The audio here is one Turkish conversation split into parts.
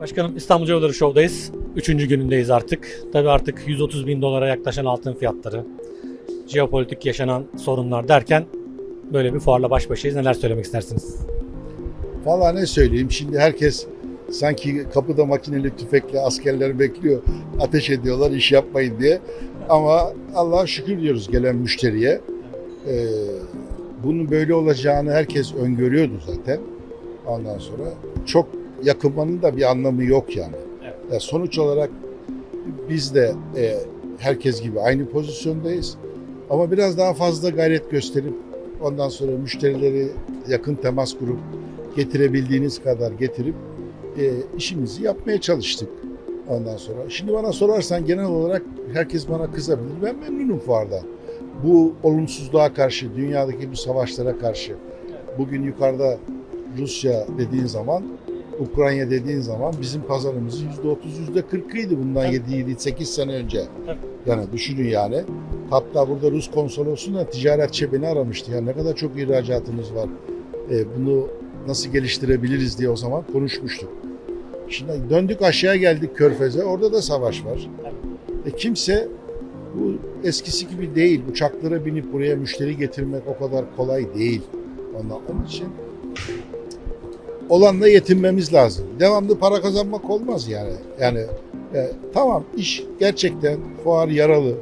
Başkanım İstanbul Jewelry Show'dayız. Üçüncü günündeyiz artık. Tabii artık 130 bin dolara yaklaşan altın fiyatları, jeopolitik yaşanan sorunlar derken böyle bir fuarla baş başayız. Neler söylemek istersiniz? Valla ne söyleyeyim şimdi herkes sanki kapıda makineli tüfekle askerleri bekliyor. Ateş ediyorlar iş yapmayın diye. Ama Allah'a şükür diyoruz gelen müşteriye. Ee, bunun böyle olacağını herkes öngörüyordu zaten. Ondan sonra çok yakınmanın da bir anlamı yok yani. Evet. Ya sonuç olarak biz de e, herkes gibi aynı pozisyondayız. Ama biraz daha fazla gayret gösterip ondan sonra müşterileri yakın temas kurup getirebildiğiniz kadar getirip e, işimizi yapmaya çalıştık ondan sonra. Şimdi bana sorarsan genel olarak herkes bana kızabilir. Ben memnunum fuardan. Bu olumsuzluğa karşı, dünyadaki bu savaşlara karşı. Bugün yukarıda Rusya dediğin zaman, Ukrayna dediğin zaman bizim pazarımızın %30, %40'ıydı bundan Tabii. 7-8 sene önce. Tabii. Yani düşünün yani. Hatta burada Rus konsolosluğunda ticaretçi beni aramıştı. Ya ne kadar çok ihracatımız var. E, bunu nasıl geliştirebiliriz diye o zaman konuşmuştuk. Şimdi döndük aşağı geldik Körfez'e. Orada da savaş var. E, kimse bu eskisi gibi değil. Uçaklara binip buraya müşteri getirmek o kadar kolay değil. Ondan, onun için olanla yetinmemiz lazım. Devamlı para kazanmak olmaz yani. Yani e, tamam iş gerçekten fuar yaralı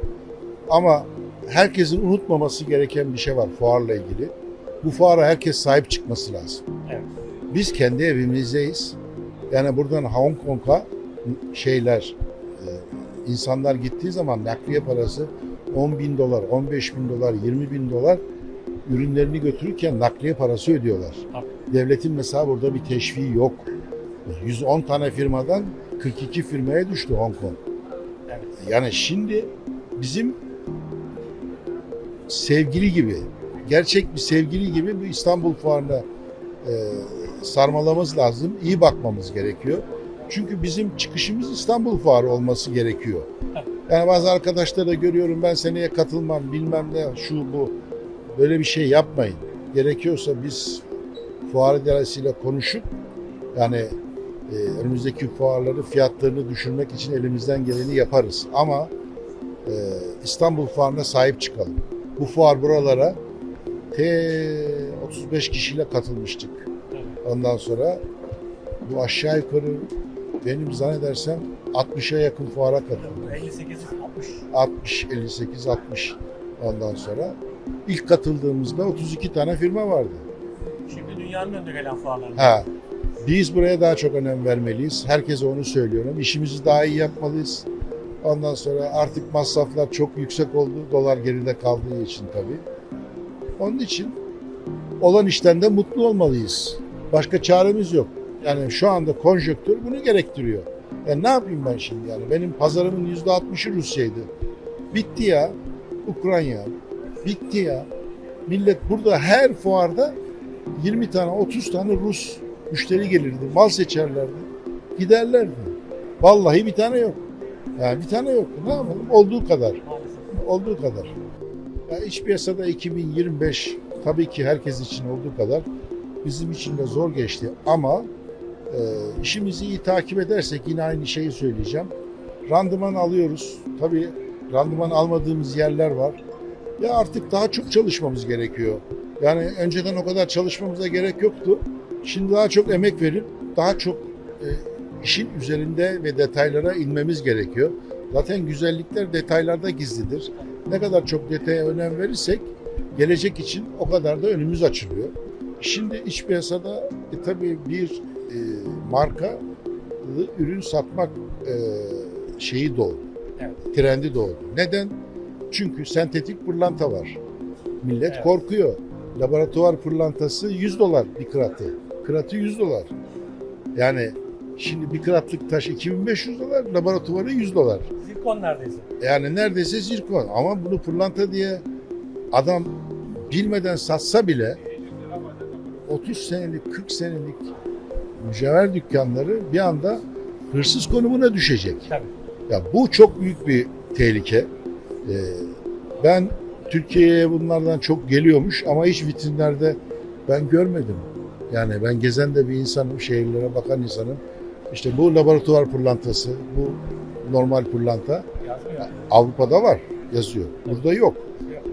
ama herkesin unutmaması gereken bir şey var fuarla ilgili. Bu fuara herkes sahip çıkması lazım. Evet. Biz kendi evimizdeyiz. Yani buradan Hong Kong'a şeyler e, insanlar gittiği zaman nakliye parası 10 bin dolar, 15 bin dolar, 20 bin dolar ürünlerini götürürken nakliye parası ödüyorlar. Devletin mesela burada bir teşviği yok. 110 tane firmadan 42 firmaya düştü Hong Kong. Evet. Yani şimdi bizim sevgili gibi, gerçek bir sevgili gibi bu İstanbul Fuarı'na e, sarmalamamız lazım. İyi bakmamız gerekiyor. Çünkü bizim çıkışımız İstanbul Fuarı olması gerekiyor. Yani bazı arkadaşlar da görüyorum ben seneye katılmam bilmem ne şu bu. Böyle bir şey yapmayın. Gerekiyorsa biz fuar idaresiyle konuşup yani e, önümüzdeki fuarları fiyatlarını düşürmek için elimizden geleni yaparız. Ama e, İstanbul Fuarı'na sahip çıkalım. Bu fuar buralara T 35 kişiyle katılmıştık. Ondan sonra bu aşağı yukarı benim zannedersem 60'a yakın fuara katıldım. 58 60. 60, 58, 60 ondan sonra. İlk katıldığımızda 32 tane firma vardı. Şimdi dünyanın önde gelen fuarları. Ha, biz buraya daha çok önem vermeliyiz. Herkese onu söylüyorum. İşimizi daha iyi yapmalıyız. Ondan sonra artık masraflar çok yüksek oldu. Dolar geride kaldığı için tabii. Onun için olan işten de mutlu olmalıyız. Başka çaremiz yok. Yani şu anda konjöktür bunu gerektiriyor. Yani ne yapayım ben şimdi yani? Benim pazarımın %60'ı Rusya'ydı. Bitti ya. Ukrayna. Bitti ya. Millet burada her fuarda 20 tane 30 tane Rus müşteri gelirdi. Mal seçerlerdi. Giderlerdi. Vallahi bir tane yok. Yani bir tane yok. Ne yapalım? Olduğu kadar. Olduğu kadar. Ya iç piyasada 2025 tabii ki herkes için olduğu kadar bizim için de zor geçti ama e, işimizi iyi takip edersek yine aynı şeyi söyleyeceğim. Randıman alıyoruz. Tabii randıman almadığımız yerler var. Ya artık daha çok çalışmamız gerekiyor. Yani önceden o kadar çalışmamıza gerek yoktu. Şimdi daha çok emek verip daha çok e, işin üzerinde ve detaylara inmemiz gerekiyor. Zaten güzellikler detaylarda gizlidir. Ne kadar çok detaya önem verirsek gelecek için o kadar da önümüz açılıyor. Şimdi iç piyasada e, tabii bir e, markalı ürün satmak e, şeyi doğdu. Evet. Trendi doğdu. Neden? Çünkü sentetik pırlanta var. Millet Evet. korkuyor. Laboratuvar pırlantası 100 dolar bir kıratı. Kıratı 100 dolar. Yani şimdi bir kıratlık taş 2500 dolar, laboratuvarı 100 dolar. Zirkon neredeyse. Yani neredeyse zirkon ama bunu pırlanta diye adam bilmeden satsa bile 30 senelik 40 senelik mücevher dükkanları bir anda hırsız konumuna düşecek. Tabii. Ya bu çok büyük bir tehlike. Ee, ben Türkiye'ye bunlardan çok geliyormuş ama hiç vitrinlerde ben görmedim. Yani ben gezen de bir insanım, şehirlere bakan insanım. İşte bu laboratuvar pırlantası, bu normal pırlanta. Avrupa'da var yazıyor. Burada yok.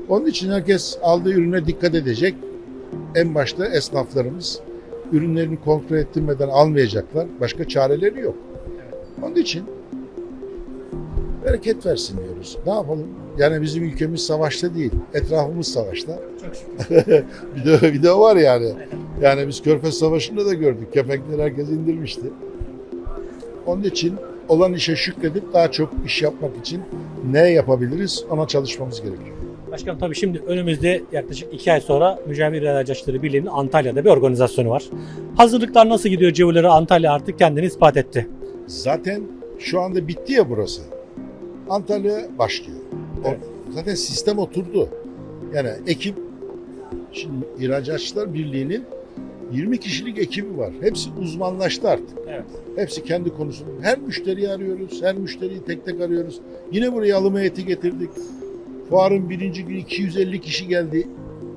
Onun için herkes aldığı ürüne dikkat edecek. En başta esnaflarımız ürünlerini kontrol ettirmeden almayacaklar. Başka çareleri yok. Onun için bereket versin diyoruz. Ne yapalım? Yani bizim ülkemiz savaşta değil. Etrafımız savaşta. Çok şükür. bir de, bir de var yani. Yani biz Körfez Savaşı'nda da gördük. Kepenkleri herkes indirmişti. Onun için olan işe şükredip daha çok iş yapmak için ne yapabiliriz ona çalışmamız gerekiyor. Başkanım tabii şimdi önümüzde yaklaşık iki ay sonra Mücevher İhracatçıları Birliği'nin Antalya'da bir organizasyonu var. Hazırlıklar nasıl gidiyor Cevherleri Antalya artık kendini ispat etti. Zaten şu anda bitti ya burası. Antalya başlıyor. Evet. Zaten sistem oturdu. Yani ekip şimdi İhracatçılar Birliği'nin 20 kişilik ekibi var. Hepsi uzmanlaştı artık. Evet. Hepsi kendi konusunu. Her müşteriyi arıyoruz. Her müşteriyi tek tek arıyoruz. Yine buraya alım heyeti getirdik. Fuarın birinci günü 250 kişi geldi.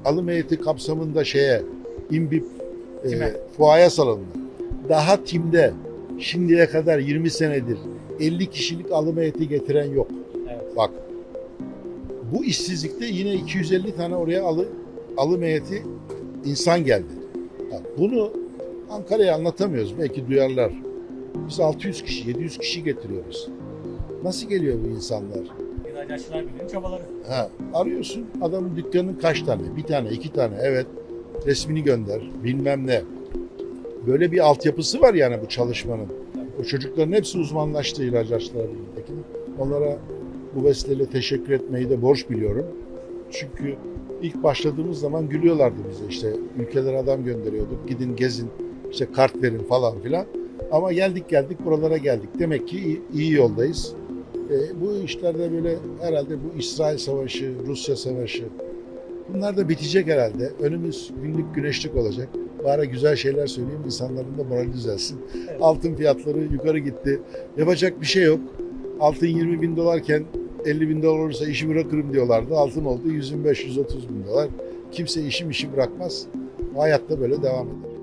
Alım heyeti kapsamında şeye, İmbip e, fuaya salındı. Daha timde şimdiye kadar 20 senedir 50 kişilik alım heyeti getiren yok. Evet. Bak bu işsizlikte yine 250 tane oraya alı, alım heyeti insan geldi. Ya bunu Ankara'ya anlatamıyoruz. Belki duyarlar. Biz 600 kişi, 700 kişi getiriyoruz. Nasıl geliyor bu insanlar? İhracatçılar Birliği'nin çabaları. Ha, arıyorsun adamın dükkanının kaç tane? Bir tane, iki tane. Evet. Resmini gönder. Bilmem ne. Böyle bir altyapısı var yani bu çalışmanın. O çocukların hepsi uzmanlaştı ihracatçılar birliğindeki. Onlara bu vesileyle teşekkür etmeyi de borç biliyorum. Çünkü ilk başladığımız zaman gülüyorlardı bize işte ülkelere adam gönderiyorduk. Gidin gezin işte kart verin falan filan. Ama geldik geldik buralara geldik. Demek ki iyi, iyi yoldayız. E, bu işlerde böyle herhalde bu İsrail Savaşı, Rusya Savaşı bunlar da bitecek herhalde. Önümüz günlük güneşlik olacak. Bari güzel şeyler söyleyeyim insanların da morali düzelsin. Evet. Altın fiyatları yukarı gitti. Yapacak bir şey yok. Altın 20 bin dolarken 50 bin dolar olursa işi bırakırım diyorlardı. Altın oldu 125-130 bin dolar. Kimse işim işi bırakmaz. Bu hayatta böyle devam eder.